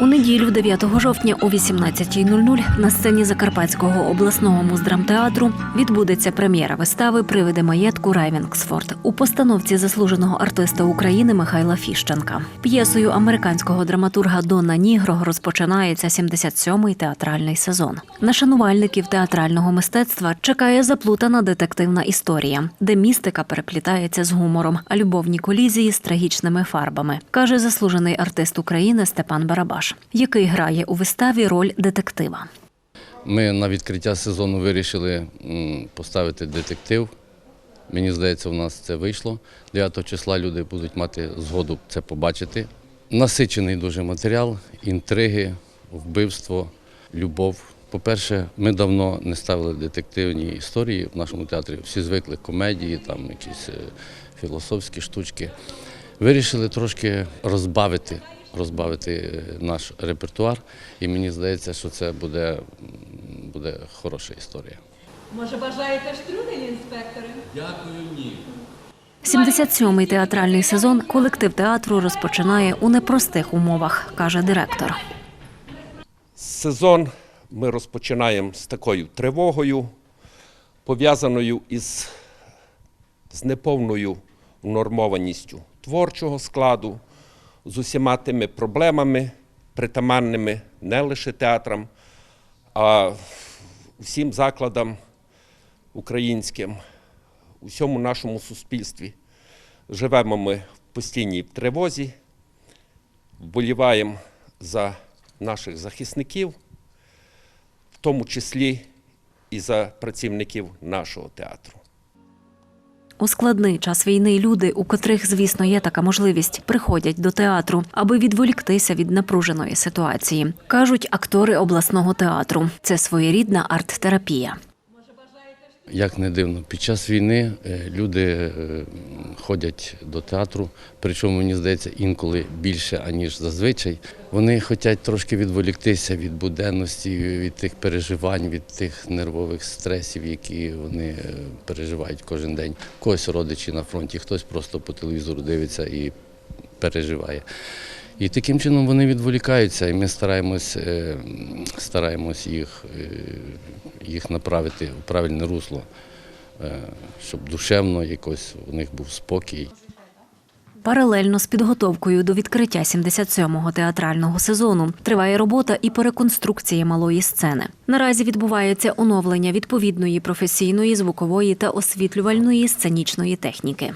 У неділю, 9 жовтня о 18.00 на сцені Закарпатського обласного муздрамтеатру відбудеться прем'єра вистави Привиди маєтку Райвінгсфорд у постановці заслуженого артиста України Михайла Фіщенка. П'єсою американського драматурга Дона Нігро розпочинається 77-й театральний сезон. На шанувальників театрального мистецтва чекає заплутана детективна історія, де містика переплітається з гумором, а любовні колізії з трагічними фарбами, каже заслужений артист України Степан Барабаш, який грає у виставі роль детектива. Ми на відкриття сезону вирішили поставити детектив. Мені здається, у нас це вийшло. 9 числа люди будуть мати згоду це побачити. Насичений дуже матеріал, інтриги, вбивство, любов. По-перше, ми давно не ставили детективні історії в нашому театрі. Всі звикли комедії, там якісь е, філософські штучки. Вирішили трошки розбавити, розбавити е, наш репертуар, і мені здається, що це буде, буде хороша історія. Може, бажаєте штрудель, інспектори? Дякую, 77-й театральний сезон колектив театру розпочинає у непростих умовах, каже директор. Сезон ми розпочинаємо з такою тривогою, пов'язаною із з неповною нормованістю творчого складу, з усіма тими проблемами, притаманними не лише театрам, а всім закладам українським, у всьому нашому суспільстві. Живемо ми в постійній тривозі, вболіваємо за наших захисників, в тому числі і за працівників нашого театру. У складний час війни люди, у котрих, звісно, є така можливість, приходять до театру, аби відволіктися від напруженої ситуації. кажуть актори обласного театру. Це своєрідна арт-терапія. Як не дивно, під час війни е, люди е, ходять до театру, причому мені здається інколи більше, аніж зазвичай. Вони хочуть трошки відволіктися від буденності, від тих переживань, від тих нервових стресів, які вони е, переживають кожен день. Когось родичі на фронті, хтось просто по телевізору дивиться і переживає. І таким чином вони відволікаються, і ми стараємось, е, стараємось їх, е, їх направити в правильне русло, е, щоб душевно якось у них був спокій. Паралельно з підготовкою до відкриття 77-го театрального сезону триває робота і по реконструкції малої сцени. Наразі відбувається оновлення відповідної професійної, звукової та освітлювальної сценічної техніки.